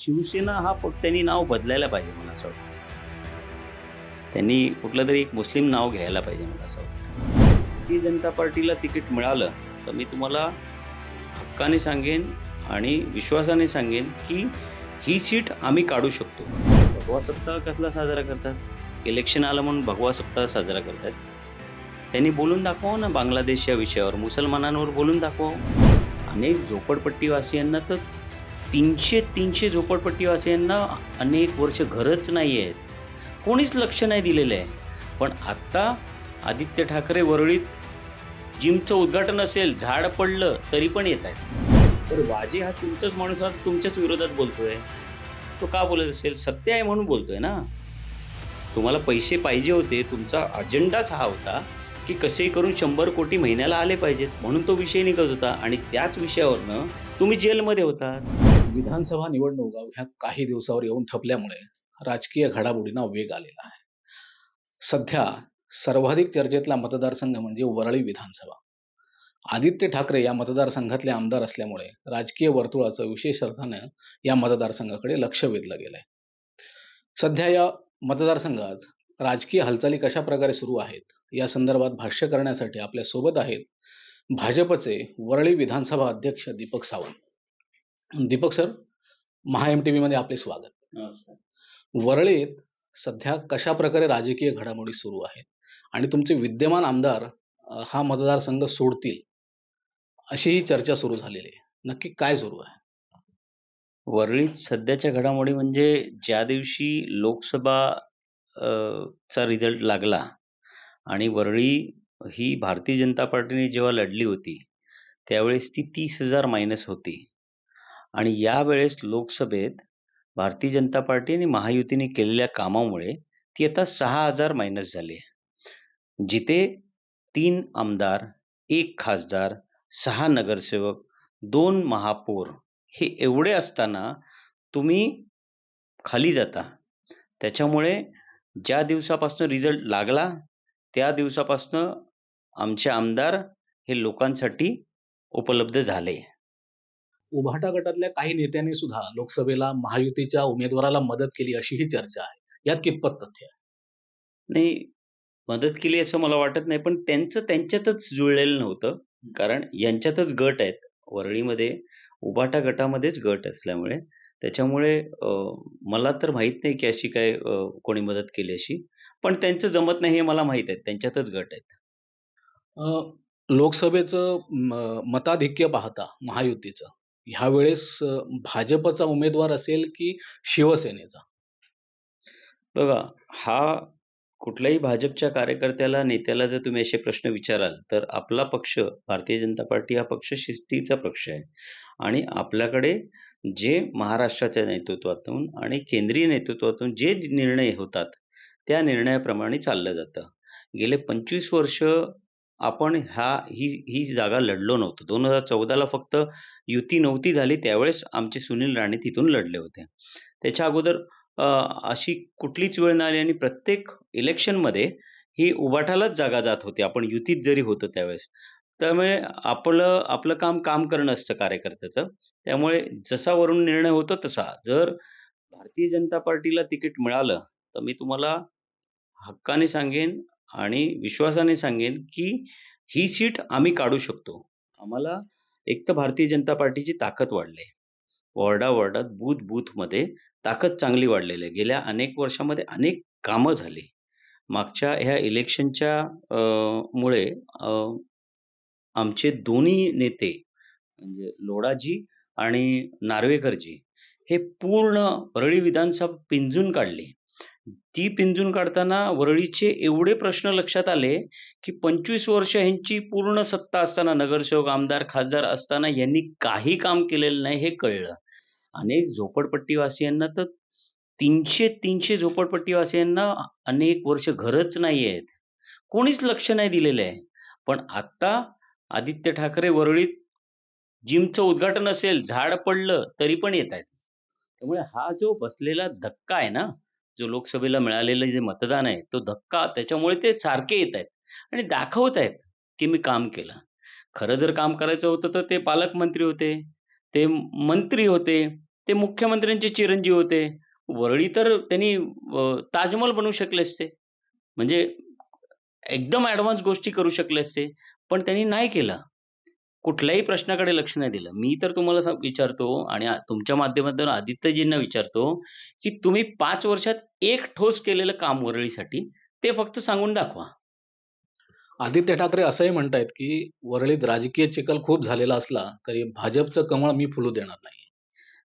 शिवसेना हा फक्त त्यांनी नाव बदलायला पाहिजे मला असं वाटतं. त्यांनी कुठलं तरी एक मुस्लिम नाव घ्यायला पाहिजे मला असं वाटतं. भारतीय जनता पार्टीला तिकीट मिळालं तर मी तुम्हाला हक्काने सांगेन आणि विश्वासाने सांगेन की ही सीट आम्ही काढू शकतो. भगवा सप्ताह कसला साजरा करतात? इलेक्शन आलं म्हणून भगवा सप्ताह साजरा करतात. त्यांनी बोलून दाखवा ना बांगलादेश या विषयावर मुसलमानांवर बोलून दाखवा अनेक झोपडपट्टीवासियांना तर तीनशे तीनशे झोपडपट्टीवासियांना अनेक वर्ष घरच नाही आहेत कोणीच लक्ष नाही दिलेलं आहे. पण आत्ता आदित्य ठाकरे वरळीत जिमचं उद्घाटन असेल झाड पडलं तरी पण येत आहेत. तर वाजे हा तुमचाच माणूस हा तुमच्याच विरोधात बोलतोय. तो का बोलत असेल? सत्य आहे म्हणून बोलतोय ना. तुम्हाला पैसे पाहिजे होते तुमचा अजेंडाच हा होता की कसेही करून शंभर कोटी महिन्याला आले पाहिजेत म्हणून तो विषय निघत होता. आणि त्याच विषयावरनं तुम्ही जेलमध्ये होतात. विधानसभा निवडणूक ह्या काही दिवसावर येऊन ठपल्यामुळे राजकीय घडामोडींना वेग आलेला आहे. सध्या सर्वाधिक चर्चेतला मतदारसंघ म्हणजे वरळी विधानसभा. आदित्य ठाकरे या मतदारसंघातले आमदार असल्यामुळे राजकीय वर्तुळाचं विशेष अर्थानं या मतदारसंघाकडे लक्ष वेधलं गेलंय. सध्या या मतदारसंघात राजकीय हालचाली कशा प्रकारे सुरू आहेत या संदर्भात भाष्य करण्यासाठी आपल्यासोबत आहेत भाजपचे वरळी विधानसभा अध्यक्ष Deepak Sawant. Deepak sir Maha M T मध्ये आपले स्वागत. वरळीत सध्या कशा प्रकारे राजकीय घडामोडी सुरू आहेत आणि तुमचे विद्यमान आमदार हा मतदारसंघ सोडतील अशी ही चर्चा सुरू झालेली आहे. नक्की काय सुरू आहे? वरळीत सध्याच्या घडामोडी म्हणजे ज्या दिवशी लोकसभा चा रिझल्ट लागला आणि वरळी ही भारतीय जनता पार्टीने जेव्हा लढली होती त्यावेळेस ती तीस हजार मायनस होती. आणि यावेळेस लोकसभेत भारतीय जनता पार्टी आणि महायुतीने केलेल्या कामामुळे ती आता सहा हजार मायनस झाली जिथे तीन आमदार एक खासदार सहा नगरसेवक दोन महापौर हे एवढे असताना तुम्ही खाली जाता. त्याच्यामुळे ज्या दिवसापासून रिझल्ट लागला त्या दिवसापासून आमचे आमदार हे लोकांसाठी उपलब्ध झाले. उभाटा गटातल्या काही नेत्यांनी सुद्धा लोकसभेला महायुतीच्या उमेदवाराला मदत केली अशी ही चर्चा आहे. यात कितपत तथ्य आहे? नाही मदत केली असं मला वाटत नाही पण त्यांचं त्यांच्यातच जुळलेलं नव्हतं. कारण यांच्यातच गट आहेत. वरळीमध्ये उबाटा गटामध्येच गट असल्यामुळे. त्याच्यामुळे मला तर माहीत नाही की अशी काय कोणी मदत केली अशी. पण त्यांचं जमत नाही हे मला माहीत आहे. त्यांच्यातच गट आहेत. लोकसभेचं मताधिक्य पाहता महायुतीचं ह्यावेळेस भाजपचा उमेदवार असेल की शिवसेनेचा? बघा हा कुठल्याही भाजपच्या कार्यकर्त्याला नेत्याला जर तुम्ही असे प्रश्न विचाराल तर आपला पक्ष भारतीय जनता पार्टी हा पक्ष शिस्तीचा पक्ष आहे. आणि आपल्याकडे जे महाराष्ट्राच्या नेतृत्वातून आणि केंद्रीय नेतृत्वातून जे निर्णय होतात त्या निर्णयाप्रमाणे चाललं जातं. गेले पंचवीस वर्ष आपण ह्या ही ही जागा लढलो नव्हतो. दोन हजार चौदाला फक्त युती नव्हती झाली त्यावेळेस आमचे सुनील राणे तिथून लढले होते. त्याच्या अगोदर अशी कुठलीच वेळ नाही आली आणि प्रत्येक इलेक्शनमध्ये ही उबाठालाच जागा जात होती. आपण युतीत जरी होतो त्यावेळेस. त्यामुळे आपलं आपलं काम काम करणं असतं कार्यकर्त्याचं. त्यामुळे जसा वरून निर्णय होतो तसा. जर भारतीय जनता पार्टीला तिकीट मिळालं तर मी तुम्हाला हक्काने सांगेन आणि विश्वासाने सांगेन की ही सीट आम्ही काढू शकतो. आम्हाला एक तर भारतीय जनता पार्टीची ताकद वाढली. आहे वॉर्डा वॉर्डात बूथ बूथमध्ये ताकद चांगली वाढलेली आहे. गेल्या अनेक वर्षामध्ये अनेक कामं झाली. मागच्या ह्या इलेक्शनच्या मुळे आमचे दोन्ही नेते म्हणजे लोडाजी आणि नार्वेकरजी हे पूर्ण वरळी विधानसभा पिंजून काढली. ती पिंजून काढताना वरळीचे एवढे प्रश्न लक्षात आले की पंचवीस वर्ष ह्यांची पूर्ण सत्ता असताना नगरसेवक आमदार खासदार असताना यांनी काही काम केलेलं नाही हे कळलं. अनेक झोपडपट्टीवासियांना तर तीनशे तीनशे झोपडपट्टीवासियांना अनेक वर्ष घरच नाही आहेत. कोणीच लक्ष नाही दिलेलं आहे. पण आत्ता आदित्य ठाकरे वरळीत जिमचं उद्घाटन असेल झाड पडलं तरी पण येत आहेत. त्यामुळे हा जो बसलेला धक्का आहे ना जो लोकसभेला मिळालेलं जे मतदान आहे तो धक्का त्याच्यामुळे ते सारखे येत आहेत आणि दाखवत आहेत की मी काम केलं खरं जर काम करायचं होतं तर ते पालकमंत्री होते ते मंत्री होते ते मुख्यमंत्र्यांचे चिरंजीव होते. वरळी तर त्यांनी ताजमहल बनवू शकले असते. म्हणजे एकदम ॲडव्हान्स गोष्टी करू शकले असते. पण त्यांनी नाही केलं. कुठल्याही प्रश्नाकडे लक्ष नाही दिलं. मी तर तुम्हाला विचारतो आणि तुमच्या माध्यमातून आदित्यजींना विचारतो, की तुम्ही 5 वर्षात एक ठोस केलेलं काम वरळीसाठी ते फक्त सांगून दाखवा. आदित्य ठाकरे असंही म्हणतायत, की वरळीत राजकीय चिखल खूप झालेला असला, तरी भाजपचं कमळ मी फुलू देणार नाही.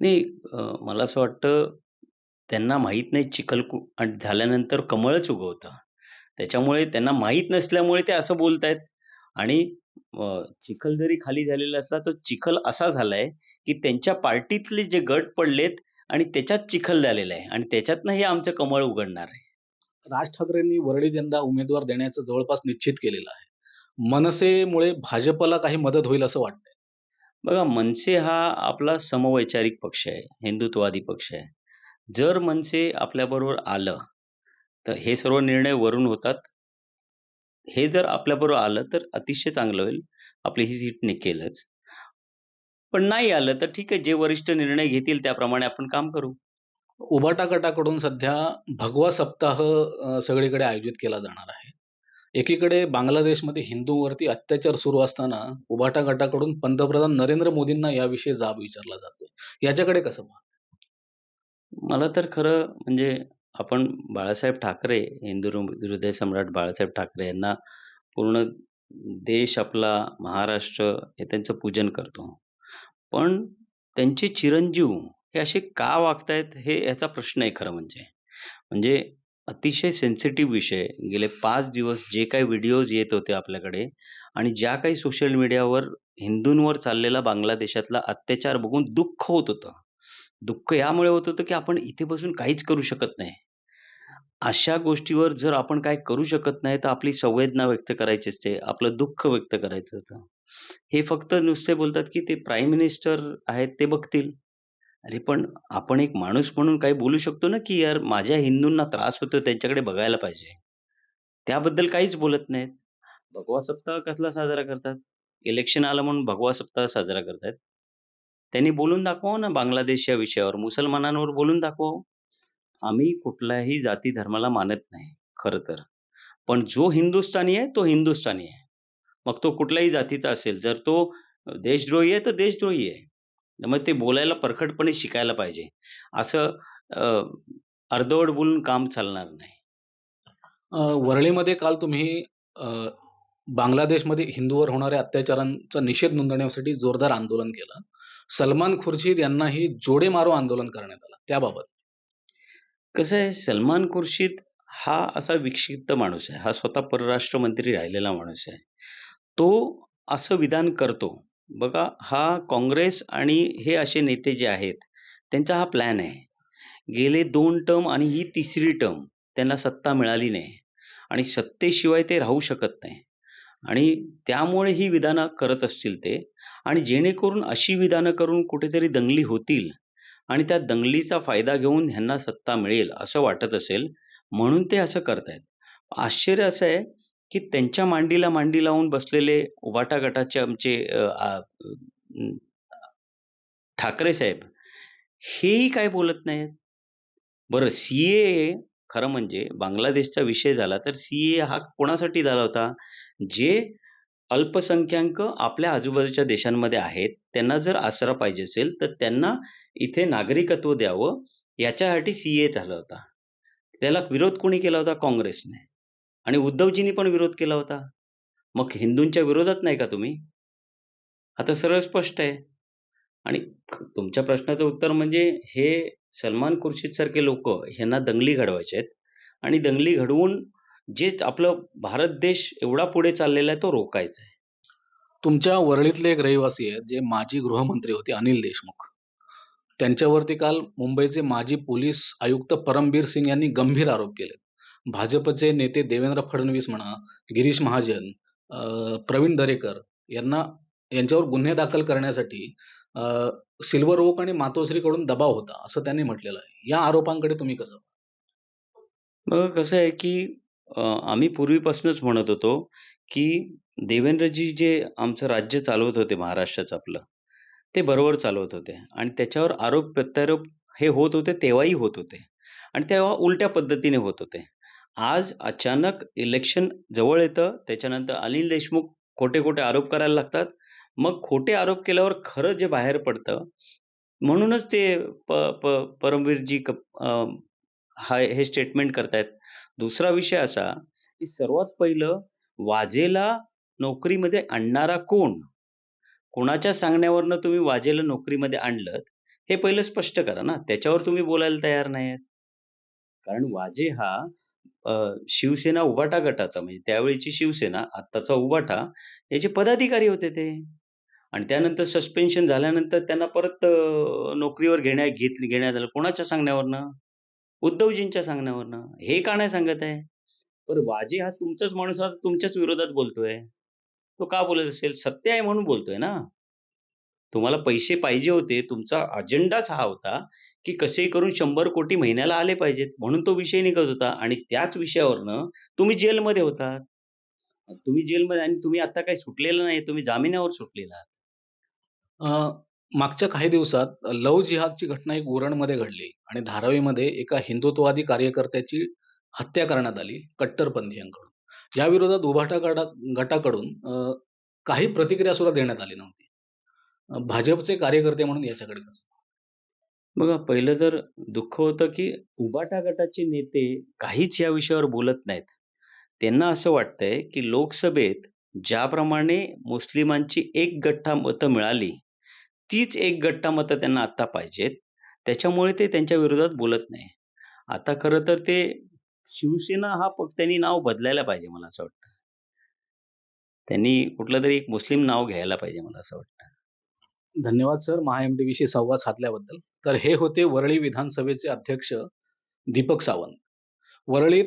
नाही मला असं वाटतं त्यांना माहीत नाही चिखल झाल्यानंतर कमळच उगवतं. त्याच्यामुळे त्यांना माहीत नसल्यामुळे ते असं बोलतायत आणि चिखल जरी खाली झालेला असला, तर चिखल असा झालाय, की त्यांच्या पार्टीतले जे गट पडलेत आणि त्याच्यात चिखल झालेला आहे आणि त्याच्यातनं हे आमचं कमळ उघडणार आहे. राज ठाकरेंनी वरळीत यंदा उमेदवार देण्याचं जवळपास निश्चित केलेलं आहे. मनसेमुळे भाजपला काही मदत होईल असं वाटतंय. बघा मनसे हा आपला समवैचारिक पक्ष आहे, हिंदुत्ववादी पक्ष आहे. जर मनसे आपल्याबरोबर आलं, तर हे सर्व निर्णय वरून होतात. हे जर आपल्याबरोबर आलं, तर अतिशय चांगलं होईल. आपली ही सीट निघेलच. पण नाही आलं, तर ठीक आहे. जे वरिष्ठ निर्णय घेतील त्याप्रमाणे आपण काम करू. उभाटा गटाकडून सध्या भगवा सप्ताह सगळीकडे आयोजित केला जाणार आहे. एकीकडे बांगलादेशमध्ये हिंदूंवरती अत्याचार सुरू असताना उभाटा गटाकडून पंतप्रधान नरेंद्र मोदींना याविषयी जाब विचारला जातोय. याच्याकडे कसं? मला तर खरं म्हणजे आपण बाळासाहेब ठाकरे, हिंदू हृदय सम्राट बाळासाहेब ठाकरे यांना पूर्ण देश आपला, महाराष्ट्र हे त्यांचं पूजन करतो. पण त्यांचे चिरंजीव हे असे का वागतायत हे याचा प्रश्न आहे खरं म्हणजे. म्हणजे अतिशय सेन्सिटिव्ह विषय गेले पाच दिवस जे काही व्हिडिओज येत होते आपल्याकडे आणि ज्या काही सोशल मीडियावर हिंदूंवर चाललेला बांगलादेशातला अत्याचार बघून दुःख होत होतं. दुःख यामुळे होत होतं, की आपण इथे बसून काहीच करू शकत नाही. अशा गोष्टीवर जर आपण काय करू शकत नाही, तर आपली संवेदना व्यक्त करायची असते, आपलं दुःख व्यक्त करायचं असतं. हे फक्त नुसते बोलतात, की ते प्राईम मिनिस्टर आहेत ते बघतील. अरे पण आपण एक माणूस म्हणून काही बोलू शकतो ना, की यार माझ्या हिंदूंना त्रास होतो त्यांच्याकडे बघायला पाहिजे. त्याबद्दल काहीच बोलत नाहीत. भगवा सप्ताह कसला साजरा करतात? इलेक्शन आलं म्हणून भगवा सप्ताह साजरा करतायत. त्यांनी बोलून दाखवावं ना बांगलादेश या विषयावर, मुसलमानांवर बोलून दाखवावं. आम्ही कुठल्याही जाती धर्माला मानत नाही, खरं तर. पण जो हिंदुस्थानी आहे, तो हिंदुस्थानी आहे. मग तो कुठल्याही जातीचा असेल. जर तो देशद्रोही आहे, तर देशद्रोही आहे. मग ते बोलायला परखडपणे शिकायला पाहिजे. असं अर्धवट बोलून काम चालणार नाही. वरळीमध्ये काल तुम्ही बांगलादेशमध्ये हिंदूवर होणाऱ्या अत्याचारांचा निषेध नोंदवण्यासाठी जोरदार आंदोलन केलं. सलमान खुर्शीद यांनाही जोडे मारो आंदोलन करण्यात आलं. त्याबाबत? कसं आहे सलमान खुर्शीद हा असा विक्षिप्त माणूस आहे. हा स्वतः परराष्ट्र मंत्री राहिलेला माणूस आहे. तो असं विधान करतो. बघा हा काँग्रेस आणि हे असे नेते जे आहेत, त्यांचा हा प्लॅन आहे. गेले दोन टर्म आणि ही तिसरी टर्म त्यांना सत्ता मिळाली नाही आणि सत्तेशिवाय ते राहू शकत नाही आणि त्यामुळे ही विधानं करत असतील ते आणि जेणेकरून अशी विधानं करून कुठेतरी दंगली होतील आणि त्या दंगलीचा फायदा घेऊन ह्यांना सत्ता मिळेल असं वाटत असेल, म्हणून ते असं करतायत. आश्चर्य असं आहे, की त्यांच्या मांडीला मांडी लावून बसलेले वाटाघाटाचे गटाचे आमचे ठाकरे साहेब, हेही काय बोलत नाहीत. बरं सी-ए-ए खरं म्हणजे बांगलादेशचा विषय झाला, तर सी-ए हा कोणासाठी झाला होता? जे अल्पसंख्याक आपल्या आजूबाजूच्या देशांमध्ये आहेत, त्यांना जर आसरा पाहिजे असेल, तर त्यांना इथे नागरिकत्व द्यावं, याच्यासाठी सी-ए झाला होता. त्याला विरोध कोणी केला होता? काँग्रेसने आणि उद्धवजींनी पण विरोध केला होता. मग हिंदूंच्या विरोधात नाही का तुम्ही? आता सरळ स्पष्ट आहे. आणि तुमच्या प्रश्नाचं उत्तर म्हणजे हे सलमान खुर्शीदसारखे लोक ह्यांना दंगली घडवायचे आहेत आणि दंगली घडवून जे आपलं भारत देश एवढा पुढे चाललेला आहे, तो रोखायचा आहे. तुमच्या वरळीतले एक रहिवासी आहेत, जे माजी गृहमंत्री होते अनिल देशमुख. त्यांच्यावरती काल मुंबईचे माजी पोलीस आयुक्त परमबीर सिंग यांनी गंभीर आरोप केले भाजपचे नेते देवेंद्र फडणवीस म्हणा, गिरीश महाजन, प्रवीण दरेकर यांना यांच्यावर गुन्हे दाखल करण्यासाठी सिल्वर ओक आणि मातोश्रीकडून दबाव होता, असं त्यांनी म्हटलेलं आहे. या आरोपांकडे तुम्ही कसं बघा कसं आहे, की आम्ही पूर्वीपासूनच म्हणत होतो, की देवेंद्रजी जे आमचं राज्य चालवत होते महाराष्ट्राचं आपलं, ते बरोबर चालवत होते. आणि त्याच्यावर आरोप प्रत्यारोप हे होत होते तेव्हाही होत होते. आणि तेव्हा उलट्या पद्धतीने होत होते. आज अचानक इलेक्शन जवळ येतं त्याच्यानंतर अनिल देशमुख खोटे खोटे आरोप करायला लागतात. मग खोटे आरोप केल्यावर खरं जे बाहेर पडतं म्हणूनच ते प प परमवीरजी क अं, हा हे स्टेटमेंट करतायत. दुसरा विषय असा की सर्वात पहिलं वाजेला नोकरीमध्ये आणणारा कोण? कोणाच्या सांगण्यावरनं तुम्ही वाजेला नोकरीमध्ये आणलं हे पहिलं स्पष्ट करा ना. त्याच्यावर तुम्ही बोलायला तयार नाही कारण वाजे हा अ, शिवसेना उभाटा गटाचा म्हणजे त्यावेळीची शिवसेना आत्ताचा उभाटा याचे पदाधिकारी होते ते. आणि त्यानंतर सस्पेन्शन झाल्यानंतर त्यांना परत अ, नोकरीवर घेण्या घेत घेण्यात आलं. कोणाच्या सांगण्यावरनं? उद्धवजींच्या सांगण्यावरनं. हे का नाही सांगत आहे? बरं वाजे हा तुमचाच माणूस हा तुमच्याच विरोधात बोलतोय. तो का बोलत असेल? सत्य आहे म्हणून बोलतोय ना. तुम्हाला पैसे पाहिजे होते तुमचा अजेंडाच हा होता की कसे करून शंभर कोटी महिन्याला आले पाहिजेत म्हणून तो विषय निघत होता आणि त्याच विषयावरनं तुम्ही जेलमध्ये होता तुम्ही जेलमध्ये आणि तुम्ही आता काही सुटलेलं नाही तुम्ही जामिनावर सुटलेला मागच्या काही दिवसात लव जिहादची घटना एक उरणमध्ये घडली आणि धारावीमध्ये एका हिंदुत्ववादी कार्यकर्त्याची हत्या करण्यात आली कट्टरपंथीयांकडून. या विरोधात उभाटा गटा गटाकडून काही प्रतिक्रिया सुद्धा देण्यात आली नव्हती. भाजपचे कार्यकर्ते म्हणून याच्याकडे कसं बघा पहिलं तर दुःख होतं की उबाटा गटाचे नेते काहीच या विषयावर बोलत नाहीत. त्यांना असं वाटतंय की लोकसभेत ज्याप्रमाणे मुस्लिमांची एक गठ्ठा मतं मिळाली तीच एक गठ्ठा मतं त्यांना आता पाहिजेत. त्याच्यामुळे ते त्यांच्या विरोधात बोलत नाही. आता खरं तर ते शिवसेना हा पक्ष त्यांनी नाव बदलायला पाहिजे मला असं वाटतं. त्यांनी कुठलं तरी एक मुस्लिम नाव घ्यायला पाहिजे मला असं वाटतं. धन्यवाद सर. महा संवाद साधल्याबद्दल. तर हे होते वरळी विधानसभेचे अध्यक्ष दीपक सावंत. वरळीत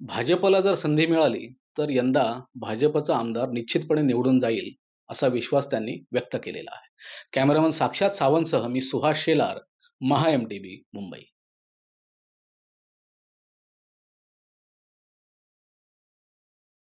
भाजपला जर संधी मिळाली तर यंदा भाजपचा आमदार निश्चितपणे निवडून जाईल असा विश्वास त्यांनी व्यक्त केलेला आहे. कॅमेरामन साक्षात सावंतसह मी सुहास शेलार महाएमडीबी मुंबई.